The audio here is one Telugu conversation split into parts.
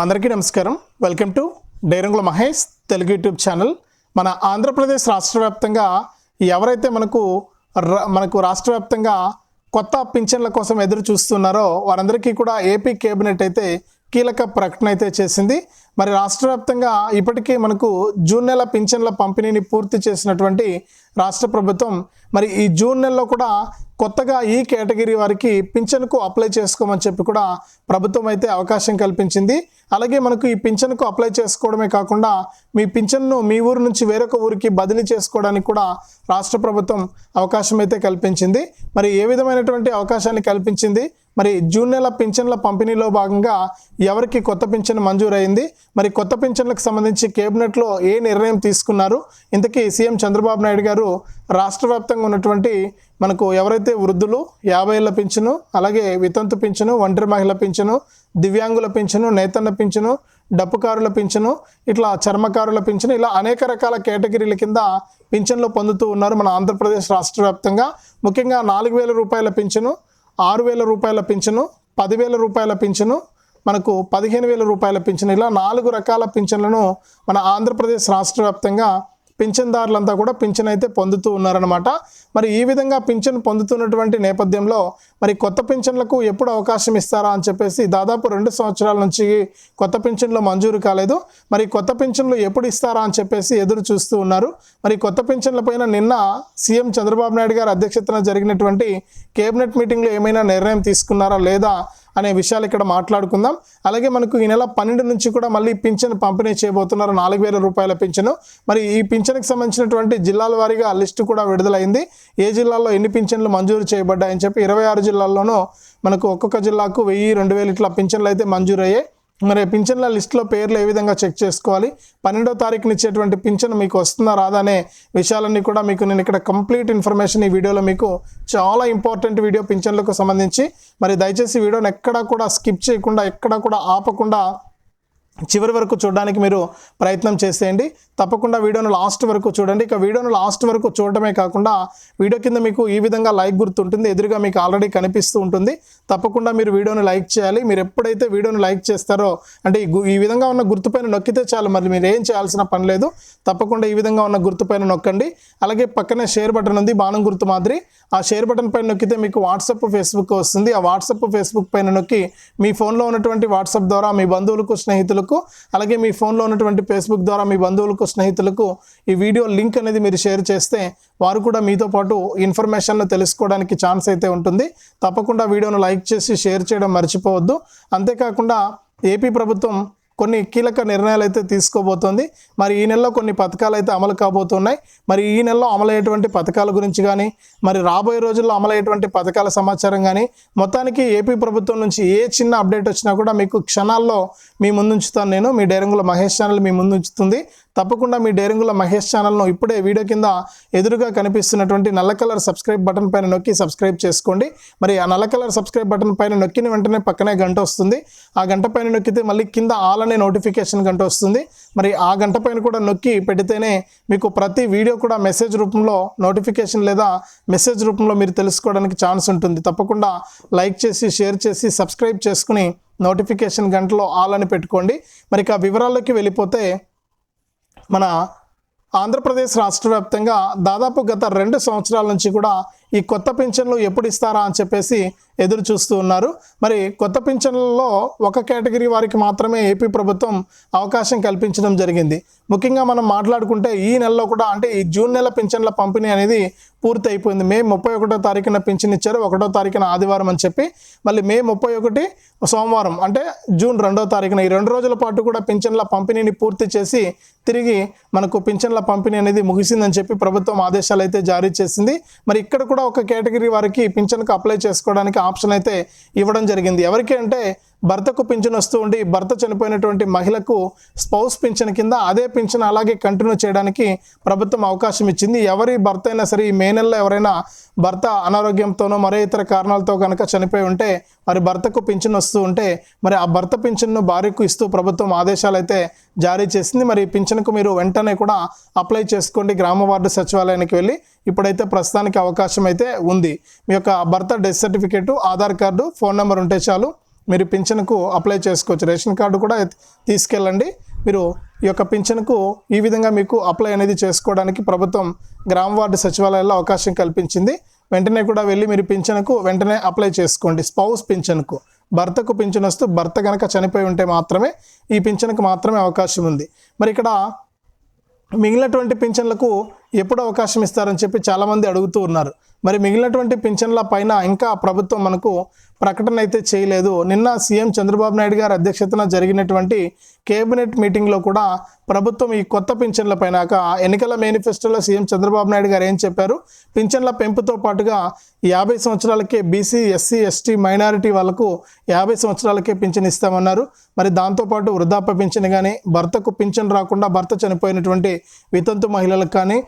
అందరికీ నమస్కారం. Welcome to Dairangula Mahesh Telugu YouTube channel. మన ఆంధ్రప్రదేశ్ రాష్ట్ర వ్యాప్తంగా ఎవరైతే మనకు మనకు రాష్ట్ర వ్యాప్తంగా కొత్త పింఛన్ల కోసం ఎదురు చూస్తున్నారో వారందరికీ కూడా ఏపీ కేబినెట్ అయితే కీలక ప్రకటన అయితే చేసింది. మరి రాష్ట్ర వ్యాప్తంగా ఇప్పటికీ మనకు జూన్ నెల పింఛన్ల పంపిణీని పూర్తి చేసినటువంటి రాష్ట్ర ప్రభుత్వం మరి ఈ జూన్ నెలలో కూడా కొత్తగా ఈ కేటగిరీ వారికి పింఛన్కు అప్లై చేసుకోమని చెప్పి కూడా ప్రభుత్వం అయితే అవకాశం కల్పించింది. అలాగే మనకు ఈ పింఛన్కు అప్లై చేసుకోవడమే కాకుండా మీ పింఛన్ను మీ ఊరు నుంచి వేరొక ఊరికి బదిలీ చేసుకోవడానికి కూడా రాష్ట్ర ప్రభుత్వం అవకాశం అయితే కల్పించింది. మరి ఏ విధమైనటువంటి అవకాశాన్ని కల్పించింది? మరి జూన్ నెల పింఛన్ల పంపిణీలో భాగంగా ఎవరికి కొత్త పింఛన్ మంజూరైంది? మరి కొత్త పింఛన్లకు సంబంధించి కేబినెట్లో ఏ నిర్ణయం తీసుకున్నారు? ఇంతకీ సీఎం చంద్రబాబు నాయుడు గారు రాష్ట్ర వ్యాప్తంగా ఉన్నటువంటి మనకు ఎవరైతే వృద్ధులు యాభై ఏళ్ళ పింఛను అలాగే వితంతు పింఛను ఒంటరి మహిళ పింఛను దివ్యాంగుల పింఛను నేతన్న పింఛను డప్పుకారుల పింఛను ఇట్లా చర్మకారుల పింఛను ఇలా అనేక రకాల కేటగిరీల కింద పింఛన్లు పొందుతూ ఉన్నారు మన ఆంధ్రప్రదేశ్ రాష్ట్ర వ్యాప్తంగా. ముఖ్యంగా నాలుగు వేల రూపాయల పింఛను ఆరు వేల రూపాయల పింఛను పదివేల రూపాయల పింఛను మనకు పదిహేను వేల రూపాయల పింఛను ఇలా నాలుగు రకాల పింఛన్లను మన ఆంధ్రప్రదేశ్ రాష్ట్ర వ్యాప్తంగా పింఛన్దారులంతా కూడా పింఛన్ అయితే పొందుతూ ఉన్నారనమాట మరి ఈ విధంగా పింఛన్ పొందుతున్నటువంటి నేపథ్యంలో మరి కొత్త పింఛన్లకు ఎప్పుడు అవకాశం ఇస్తారా అని చెప్పేసి దాదాపు రెండు సంవత్సరాల నుంచి కొత్త పింఛన్లు మంజూరు కాలేదు. మరి కొత్త పింఛన్లు ఎప్పుడు ఇస్తారా అని చెప్పేసి ఎదురు చూస్తూ ఉన్నారు. మరి కొత్త పింఛన్లపైన నిన్న సీఎం చంద్రబాబు నాయుడు గారి అధ్యక్షతన జరిగినటువంటి కేబినెట్ మీటింగ్లో ఏమైనా నిర్ణయం తీసుకున్నారా లేదా అనే విషయాలు ఇక్కడ మాట్లాడుకుందాం. అలాగే మనకు ఈ నెల పన్నెండు నుంచి కూడా మళ్ళీ పింఛన్ పంపిణీ చేయబోతున్నారు. నాలుగు వేల రూపాయల పింఛను. మరి ఈ పింఛన్కి సంబంధించినటువంటి జిల్లాల వారీగా లిస్టు కూడా విడుదలైంది. ఏ జిల్లాలో ఎన్ని పింఛన్లు మంజూరు చేయబడ్డాయని చెప్పి ఇరవై ఆరు జిల్లాల్లోనూ మనకు ఒక్కొక్క జిల్లాకు వెయ్యి రెండు వేలు ఇట్లా పింఛన్లు అయితే మంజూరయ్యాయి. మరి పింఛన్ల లిస్టులో పేర్లు ఏ విధంగా చెక్ చేసుకోవాలి? పన్నెండో తారీఖున ఇచ్చేటువంటి పింఛన్ మీకు వస్తుందా రాదా అనే విషయాలన్నీ కూడా మీకు నేను ఇక్కడ కంప్లీట్ ఇన్ఫర్మేషన్ ఈ వీడియోలో మీకు చాలా ఇంపార్టెంట్ వీడియో పింఛన్లకు సంబంధించి. మరి దయచేసి వీడియోని ఎక్కడా కూడా స్కిప్ చేయకుండా ఎక్కడా కూడా ఆపకుండా చివరి వరకు చూడడానికి మీరు ప్రయత్నం చేసేయండి. తప్పకుండా వీడియోను లాస్ట్ వరకు చూడండి. ఇక వీడియోను లాస్ట్ వరకు చూడటమే కాకుండా వీడియో కింద మీకు ఈ విధంగా లైక్ గుర్తు ఉంటుంది ఎదురుగా మీకు ఆల్రెడీ కనిపిస్తూ ఉంటుంది. తప్పకుండా మీరు వీడియోను లైక్ చేయాలి. మీరు ఎప్పుడైతే వీడియోను లైక్ చేస్తారో అంటే ఈ ఈ విధంగా ఉన్న గుర్తుపైన నొక్కితే చాలు. మరి మీరు ఏం చేయాల్సిన పని లేదు. తప్పకుండా ఈ విధంగా ఉన్న గుర్తుపైన నొక్కండి. అలాగే పక్కనే షేర్ బటన్ ఉంది బాణం గుర్తు మాదిరి. ఆ షేర్ బటన్ పైన నొక్కితే మీకు వాట్సాప్ ఫేస్బుక్ వస్తుంది. ఆ వాట్సాప్ ఫేస్బుక్ పైన నొక్కి మీ ఫోన్లో ఉన్నటువంటి వాట్సాప్ ద్వారా మీ బంధువులకు స్నేహితులకు అలాగే మీ ఫోన్లో ఉన్నటువంటి ఫేస్బుక్ ద్వారా మీ బంధువులకు స్నేహితులకు ఈ వీడియో లింక్ అనేది మీరు షేర్ చేస్తే వారు కూడా మీతో పాటు ఇన్ఫర్మేషన్ను తెలుసుకోవడానికి ఛాన్స్ అయితే ఉంటుంది. తప్పకుండా వీడియోను లైక్ చేసి షేర్ చేయడం మర్చిపోవద్దు. అంతేకాకుండా ఏపీ ప్రభుత్వం కొన్ని కీలక నిర్ణయాలు అయితే తీసుకోబోతోంది. మరి ఈ నెలలో కొన్ని పథకాలు అయితే అమలు కాబోతున్నాయి. మరి ఈ నెలలో అమలయ్యేటువంటి పథకాల గురించి కానీ మరి రాబోయే రోజుల్లో అమలయ్యేటువంటి పథకాల సమాచారం కానీ మొత్తానికి ఏపీ ప్రభుత్వం నుంచి ఏ చిన్న అప్డేట్ వచ్చినా కూడా మీకు క్షణాల్లో మీ ముందు ఉంచుతాను నేను. మీ డైరంగుల మహేష్ ఛానల్ మీ ముందు ఉంచుతుంది తప్పకుండా మీ డేరింగుల మహేష్ ఛానల్ను ఇప్పుడే వీడియో కింద ఎదురుగా కనిపిస్తున్నటువంటి నల్ల కలర్ సబ్స్క్రైబ్ బటన్ పైన నొక్కి సబ్స్క్రైబ్ చేసుకోండి. మరి ఆ నల్ల కలర్ సబ్స్క్రైబ్ బటన్ పైన నొక్కిన వెంటనే పక్కనే గంట వస్తుంది. ఆ గంట పైన నొక్కితే మళ్ళీ కింద ఆల్ అనే నోటిఫికేషన్ గంట వస్తుంది. మరి ఆ గంట పైన కూడా నొక్కి పెడితేనే మీకు ప్రతి వీడియో కూడా మెసేజ్ రూపంలో నోటిఫికేషన్ లేదా మెసేజ్ రూపంలో మీరు తెలుసుకోవడానికి ఛాన్స్ ఉంటుంది. తప్పకుండా లైక్ చేసి షేర్ చేసి సబ్స్క్రైబ్ చేసుకుని నోటిఫికేషన్ గంటలో ఆల్ అని పెట్టుకోండి. మరి ఇక వివరాల్లోకి వెళ్ళిపోతే మన ఆంధ్రప్రదేశ్ రాష్ట్ర వ్యాప్తంగా దాదాపు గత రెండు సంవత్సరాల నుంచి కూడా ఈ కొత్త పింఛన్లు ఎప్పుడు ఇస్తారా అని చెప్పేసి ఎదురు చూస్తూ ఉన్నారు. మరి కొత్త పింఛన్లలో ఒక కేటగిరీ వారికి మాత్రమే ఏపీ ప్రభుత్వం అవకాశం కల్పించడం జరిగింది. ముఖ్యంగా మనం మాట్లాడుకుంటే ఈ నెలలో కూడా అంటే ఈ జూన్ నెల పింఛన్ల పంపిణీ అనేది పూర్తి అయిపోయింది మే ముప్పై ఒకటో తారీఖున పింఛన్ ఇచ్చారు. ఒకటో తారీఖున ఆదివారం అని చెప్పి మళ్ళీ మే ముప్పై ఒకటి సోమవారం అంటే జూన్ రెండో తారీఖున ఈ రెండు రోజుల పాటు కూడా పింఛన్ల పంపిణీని పూర్తి చేసి తిరిగి మనకు పింఛన్ల పంపిణీ అనేది ముగిసిందని చెప్పి ప్రభుత్వం ఆదేశాలు అయితే జారీ చేసింది. మరి ఇక్కడ కూడా ఒక కేటగిరీ వారికి పింఛన్కు అప్లై చేసుకోవడానికి ఆప్షన్ అయితే ఇవ్వడం జరిగింది. ఎవరికి అంటే భర్తకు పింఛన్ వస్తూ ఉండి భర్త చనిపోయినటువంటి మహిళకు స్పౌస్ పింఛన్ కింద అదే పింఛన్ అలాగే కంటిన్యూ చేయడానికి ప్రభుత్వం అవకాశం ఇచ్చింది. ఎవరి భర్త అయినా సరే ఈ మే నెలలో ఎవరైనా భర్త అనారోగ్యంతోనో మరే ఇతర కారణాలతో కనుక చనిపోయి ఉంటే మరి భర్తకు పింఛన్ వస్తూ ఉంటే మరి ఆ భర్త పింఛన్ను భార్యకు ఇస్తూ ప్రభుత్వం ఆదేశాలు అయితే జారీ చేసింది. మరి పింఛన్కు మీరు వెంటనే కూడా అప్లై చేసుకోండి. గ్రామ వార్డు సచివాలయానికి వెళ్ళి ఇప్పుడైతే ప్రస్తుతానికి అవకాశం అయితే ఉంది. మీ యొక్క భర్త death certificate Aadhaar card phone number ఉంటే చాలు. మీరు పింఛన్కు అప్లై చేసుకోవచ్చు. రేషన్ కార్డు కూడా తీసుకెళ్ళండి. మీరు ఈ యొక్క పింఛన్కు ఈ విధంగా మీకు అప్లై అనేది చేసుకోవడానికి ప్రభుత్వం గ్రామ వార్డు సచివాలయాల్లో అవకాశం కల్పించింది. వెంటనే కూడా వెళ్ళి మీరు పింఛన్కు వెంటనే అప్లై చేసుకోండి. స్పౌస్ పింఛన్కు. భర్తకు పింఛన్ వస్తూ భర్త కనుక చనిపోయి ఉంటే మాత్రమే ఈ పింఛన్కు మాత్రమే అవకాశం ఉంది. మరి ఇక్కడ మిగిలినటువంటి పింఛన్లకు ఎప్పుడు అవకాశం ఇస్తారని చెప్పి చాలామంది అడుగుతూ ఉన్నారు. మరి మిగిలినటువంటి పింఛన్ల పైన ఇంకా ప్రభుత్వం మనకు ప్రకటన అయితే చేయలేదు. నిన్న సీఎం చంద్రబాబు నాయుడు గారి అధ్యక్షతన జరిగినటువంటి కేబినెట్ మీటింగ్లో కూడా ప్రభుత్వం ఈ కొత్త పింఛన్ల పైన ఎన్నికల మేనిఫెస్టోలో సీఎం చంద్రబాబు నాయుడు గారు ఏం చెప్పారు? పింఛన్ల పెంపుతో పాటుగా యాభై సంవత్సరాలకే బీసీ ఎస్సీ ఎస్టీ మైనారిటీ వాళ్ళకు యాభై సంవత్సరాలకే పింఛన్ ఇస్తామన్నారు. మరి దాంతోపాటు వృద్ధాప్య పింఛన్ కానీ భర్తకు పింఛన్ రాకుండా భర్త చనిపోయినటువంటి వితంతు మహిళలకు కానీ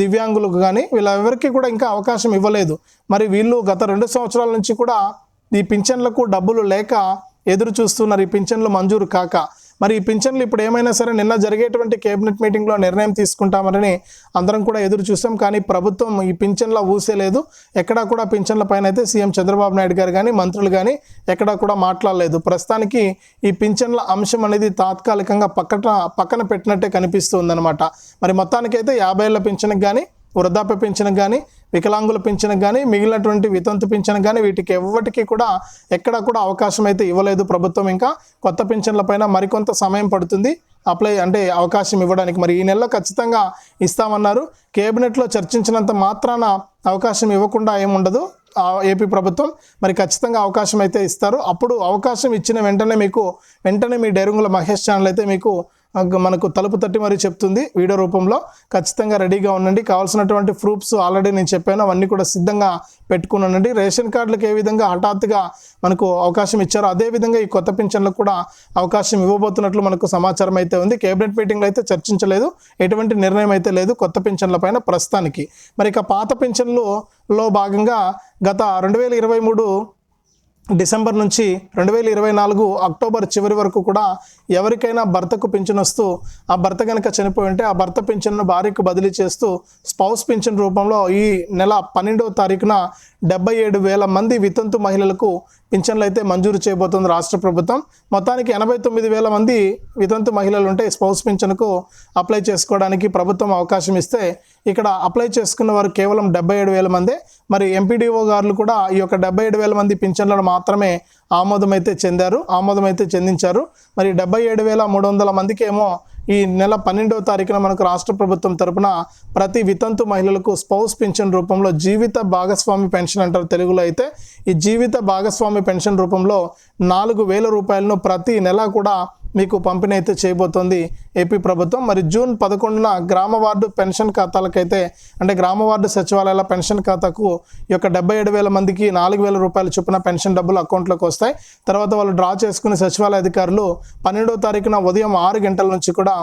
దివ్యాంగులకు కానీ వీళ్ళెవరికి కూడా ఇంకా అవకాశం ఇవ్వలేదు. మరి వీళ్ళు గత రెండు సంవత్సరాల నుంచి కూడా ఈ పింఛన్లకు డబ్బులు లేక ఎదురు చూస్తున్నారు. ఈ పింఛన్లు మంజూరు కాక మరి ఈ పింఛన్లు ఇప్పుడు ఏమైనా సరే నిన్న జరిగేటువంటి కేబినెట్ మీటింగ్లో నిర్ణయం తీసుకుంటామని అందరం కూడా ఎదురు చూసాం. కానీ ప్రభుత్వం ఈ పింఛన్ల ఊసేలేదు ఎక్కడా కూడా పింఛన్ల పైన అయితే సీఎం చంద్రబాబు నాయుడు గారు కానీ మంత్రులు కానీ ఎక్కడా కూడా మాట్లాడలేదు. ప్రస్తుతానికి ఈ పింఛన్ల అంశం అనేది తాత్కాలికంగా పక్కన పక్కన పెట్టినట్టే కనిపిస్తుంది అనమాట మరి మొత్తానికైతే యాభై ఏళ్ళ పింఛన్కి కానీ వృద్ధాప్య పింఛన్కి కానీ వికలాంగుల పింఛన్కి కానీ మిగిలినటువంటి వితంతు పింఛన్ కానీ వీటికి ఎవ్వటికి కూడా ఎక్కడా కూడా అవకాశం అయితే ఇవ్వలేదు ప్రభుత్వం. ఇంకా కొత్త పింఛన్ల పైన మరికొంత సమయం పడుతుంది. అప్లై అంటే అవకాశం ఇవ్వడానికి మరి ఈ నెలలో ఖచ్చితంగా ఇస్తామన్నారు. కేబినెట్లో చర్చించినంత మాత్రాన అవకాశం ఇవ్వకుండా ఏముండదు. ఏపీ ప్రభుత్వం మరి ఖచ్చితంగా అవకాశం అయితే ఇస్తారు. అప్పుడు అవకాశం ఇచ్చిన వెంటనే మీకు వెంటనే మీ డైరుంగుల మహేష్ ఛానల్ అయితే మీకు మనకు తలుపు తట్టి మరీ చెప్తుంది వీడియో రూపంలో. ఖచ్చితంగా రెడీగా ఉండండి. కావాల్సినటువంటి ప్రూఫ్స్ ఆల్రెడీ నేను చెప్పాను. అవన్నీ కూడా సిద్ధంగా పెట్టుకున్నానండి రేషన్ కార్డులకు ఏ విధంగా హఠాత్తుగా మనకు అవకాశం ఇచ్చారో అదే విధంగా ఈ కొత్త పింఛన్లకు కూడా అవకాశం ఇవ్వబోతున్నట్లు మనకు సమాచారం అయితే ఉంది. కేబినెట్ మీటింగ్లో అయితే చర్చించలేదు. ఎటువంటి నిర్ణయం అయితే లేదు కొత్త పింఛన్ల పైన ప్రస్తుతానికి. మరి ఇక పాత పింఛన్లలో భాగంగా గత రెండు వేల ఇరవై మూడు డిసెంబర్ నుంచి రెండు వేల ఇరవై నాలుగు అక్టోబర్ చివరి వరకు కూడా ఎవరికైనా భర్తకు పింఛన్ వస్తూ ఆ భర్త కనుక చనిపోయి ఉంటే ఆ భర్త పింఛన్ను భార్యకు బదిలీ చేస్తూ స్పౌస్ పింఛన్ రూపంలో ఈ నెల పన్నెండవ తారీఖున డెబ్బై ఏడు వేల మంది వితంతు మహిళలకు పింఛన్లు అయితే మంజూరు చేయబోతుంది రాష్ట్ర ప్రభుత్వం. మొత్తానికి ఎనభై తొమ్మిది వేల మంది వితంతు మహిళలు ఉంటే స్పౌస్ పింఛన్కు అప్లై చేసుకోవడానికి ప్రభుత్వం అవకాశం ఇస్తే ఇక్కడ అప్లై చేసుకున్న వారు కేవలం డెబ్బై ఏడు వేల మందే. మరి ఎంపీడీఓ గారు కూడా ఈ యొక్క డెబ్బై ఏడు వేల మంది పింఛన్లను మాత్రమే ఆమోదం అయితే చెందారు ఆమోదం అయితే చెందించారు. మరి డెబ్బై ఏడు వేల మూడు వందల మందికి ఏమో ఈ నెల పన్నెండవ తారీఖున మనకు రాష్ట్ర ప్రభుత్వం తరపున ప్రతి వితంతు మహిళలకు స్పౌస్ పెన్షన్ రూపంలో జీవిత భాగస్వామి పెన్షన్ అంటారు తెలుగులో అయితే ఈ జీవిత భాగస్వామి పెన్షన్ రూపంలో నాలుగు వేల రూపాయలను ప్రతి నెల కూడా మీకు పంపిణీ అయితే చేయబోతోంది ఏపీ ప్రభుత్వం. మరి జూన్ పదకొండున గ్రామ వార్డు పెన్షన్ ఖాతాలకైతే అంటే గ్రామ వార్డు సచివాలయాల పెన్షన్ ఖాతాకు ఈ యొక్క డెబ్బై ఏడు వేల మందికి నాలుగు వేల రూపాయల చొప్పున పెన్షన్ డబ్బులు అకౌంట్లోకి వస్తాయి. తర్వాత వాళ్ళు డ్రా చేసుకుని సచివాలయ అధికారులు పన్నెండవ తారీఖున ఉదయం ఆరు గంటల నుంచి కూడా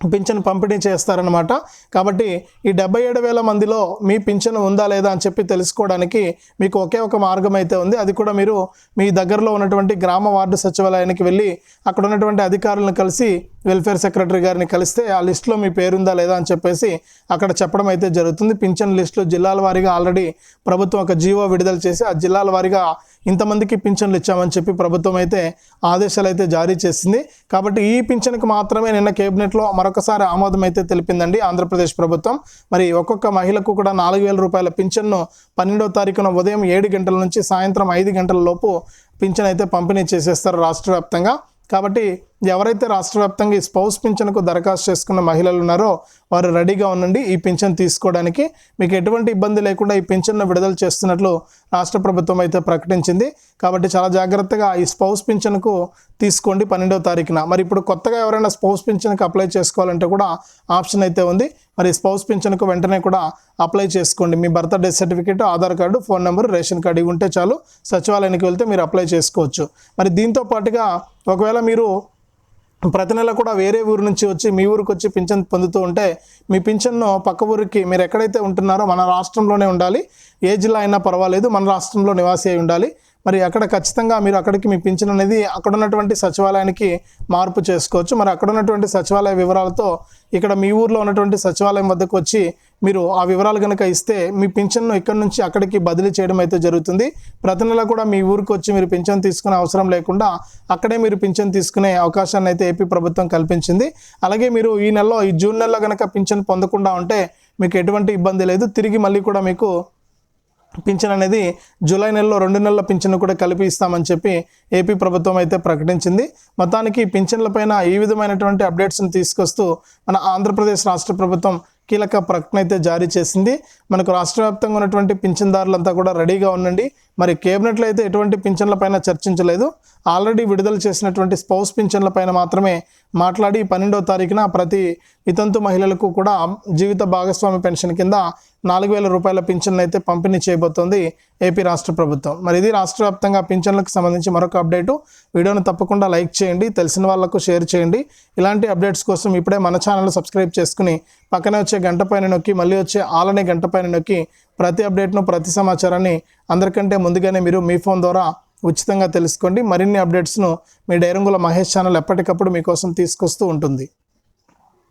పింఛను పంపిణీ చేస్తారనమాట కాబట్టి ఈ డెబ్బై ఏడు వేల మందిలో మీ పింఛను ఉందా లేదా అని చెప్పి తెలుసుకోవడానికి మీకు ఒకే ఒక మార్గం అయితే ఉంది. అది కూడా మీరు మీ దగ్గరలో ఉన్నటువంటి గ్రామ వార్డు సచివాలయానికి వెళ్ళి అక్కడ ఉన్నటువంటి అధికారులను కలిసి వెల్ఫేర్ సెక్రటరీ గారిని కలిస్తే ఆ లిస్టులో మీ పేరుందా లేదా అని చెప్పేసి అక్కడ చెప్పడం అయితే జరుగుతుంది. పింఛన్ లిస్టులో జిల్లాల వారీగా ఆల్రెడీ ప్రభుత్వం ఒక జీవో విడుదల చేసి ఆ జిల్లాల వారీగా ఇంతమందికి పింఛన్లు ఇచ్చామని చెప్పి ప్రభుత్వం అయితే ఆదేశాలు అయితే జారీ చేసింది. కాబట్టి ఈ పింఛన్కి మాత్రమే నిన్న కేబినెట్లో మరొకసారి ఆమోదం అయితే తెలిపిందండి ఆంధ్రప్రదేశ్ ప్రభుత్వం. మరి ఒక్కొక్క మహిళకు కూడా నాలుగు వేల రూపాయల పింఛన్ను పన్నెండో తారీఖున ఉదయం ఏడు గంటల నుంచి సాయంత్రం ఐదు గంటల లోపు పింఛన్ అయితే పంపిణీ చేసేస్తారు రాష్ట్ర వ్యాప్తంగా. కాబట్టి ఎవరైతే రాష్ట్ర వ్యాప్తంగా ఈ స్పౌస్ పింఛన్కు దరఖాస్తు చేసుకున్న మహిళలు ఉన్నారో వారు రెడీగా ఉండండి ఈ పింఛన్ తీసుకోవడానికి. మీకు ఎటువంటి ఇబ్బంది లేకుండా ఈ పింఛన్ను విడుదల చేస్తున్నట్లు రాష్ట్ర ప్రభుత్వం అయితే ప్రకటించింది. కాబట్టి చాలా జాగ్రత్తగా ఈ స్పౌస్ పింఛన్కు తీసుకోండి పన్నెండవ తారీఖున. మరి ఇప్పుడు కొత్తగా ఎవరైనా స్పౌస్ పింఛన్కి అప్లై చేసుకోవాలంటే కూడా ఆప్షన్ అయితే ఉంది. మరి స్పౌస్ పింఛన్కు వెంటనే కూడా అప్లై చేసుకోండి. మీ birth death certificate Aadhaar card phone number ration card ఇవి ఉంటే చాలు. సచివాలయానికి వెళ్తే మీరు అప్లై చేసుకోవచ్చు. మరి దీంతో పాటుగా ఒకవేళ మీరు ప్రతి నెల కూడా వేరే ఊరు నుంచి వచ్చి మీ ఊరికి వచ్చి పింఛన్ పొందుతూ ఉంటే మీ పింఛన్ను పక్క ఊరికి మీరు ఎక్కడైతే ఉంటున్నారో మన రాష్ట్రంలోనే ఉండాలి. ఏ జిల్లా అయినా పర్వాలేదు మన రాష్ట్రంలో నివాసి అయి ఉండాలి. మరి అక్కడ ఖచ్చితంగా మీరు అక్కడికి మీ పింఛన్ అనేది అక్కడ ఉన్నటువంటి సచివాలయానికి మార్పు చేసుకోవచ్చు. మరి అక్కడ ఉన్నటువంటి సచివాలయ వివరాలతో ఇక్కడ మీ ఊర్లో ఉన్నటువంటి సచివాలయం వద్దకు వచ్చి మీరు ఆ వివరాలు కనుక ఇస్తే మీ పింఛన్ను ఇక్కడి నుంచి అక్కడికి బదిలీ చేయడం అయితే జరుగుతుంది. ప్రతి నెల కూడా మీ ఊరికి వచ్చి మీరు పింఛన్ తీసుకునే అవసరం లేకుండా అక్కడే మీరు పింఛన్ తీసుకునే అవకాశాన్ని అయితే ఏపీ ప్రభుత్వం కల్పించింది. అలాగే మీరు ఈ నెలలో ఈ జూన్ నెలలో కనుక పింఛన్ పొందకుండా ఉంటే మీకు ఎటువంటి ఇబ్బంది లేదు. తిరిగి మళ్ళీ కూడా మీకు పింఛన్ అనేది జూలై నెలలో రెండు నెలల పింఛన్ కూడా కలిపి ఇస్తామని చెప్పి ఏపీ ప్రభుత్వం అయితే ప్రకటించింది. మొత్తానికి పింఛన్లపైన ఈ విధమైనటువంటి అప్డేట్స్ని తీసుకొస్తూ మన ఆంధ్రప్రదేశ్ రాష్ట్ర ప్రభుత్వం కీలక ప్రకటన అయితే జారీ చేసింది. మనకు రాష్ట్ర వ్యాప్తంగా ఉన్నటువంటి పింఛన్దారులంతా కూడా రెడీగా ఉండండి. మరి కేబినెట్లో అయితే ఎటువంటి పింఛన్లపైన చర్చించలేదు. ఆల్రెడీ విడుదల చేసినటువంటి స్పౌస్ పింఛన్లపైన మాత్రమే మాట్లాడి పన్నెండో తారీఖున ప్రతి వితంతు మహిళలకు కూడా జీవిత భాగస్వామి పెన్షన్ కింద నాలుగు వేల రూపాయల పింఛన్లు అయితే పంపిణీ చేయబోతోంది ఏపీ రాష్ట్ర ప్రభుత్వం. మరి ఇది రాష్ట్ర వ్యాప్తంగా పింఛన్లకు సంబంధించి మరొక అప్డేటు. వీడియోను తప్పకుండా లైక్ చేయండి తెలిసిన వాళ్ళకు షేర్ చేయండి. ఇలాంటి అప్డేట్స్ కోసం ఇప్పుడే మన ఛానల్ సబ్స్క్రైబ్ చేసుకుని పక్కనే వచ్చే గంట పైన నొక్కి మళ్ళీ వచ్చే ఆలనే గంట పైన నొక్కి ప్రతి అప్డేట్ను ప్రతి సమాచారాన్ని అందరికంటే ముందుగానే మీరు మీ ఫోన్ ద్వారా ఉచితంగా తెలుసుకోండి. మరిన్ని అప్డేట్స్ను మీ డైరంగుల మహేష్ ఛానల్ ఎప్పటికప్పుడు మీకోసం తీసుకొస్తూ ఉంటుంది.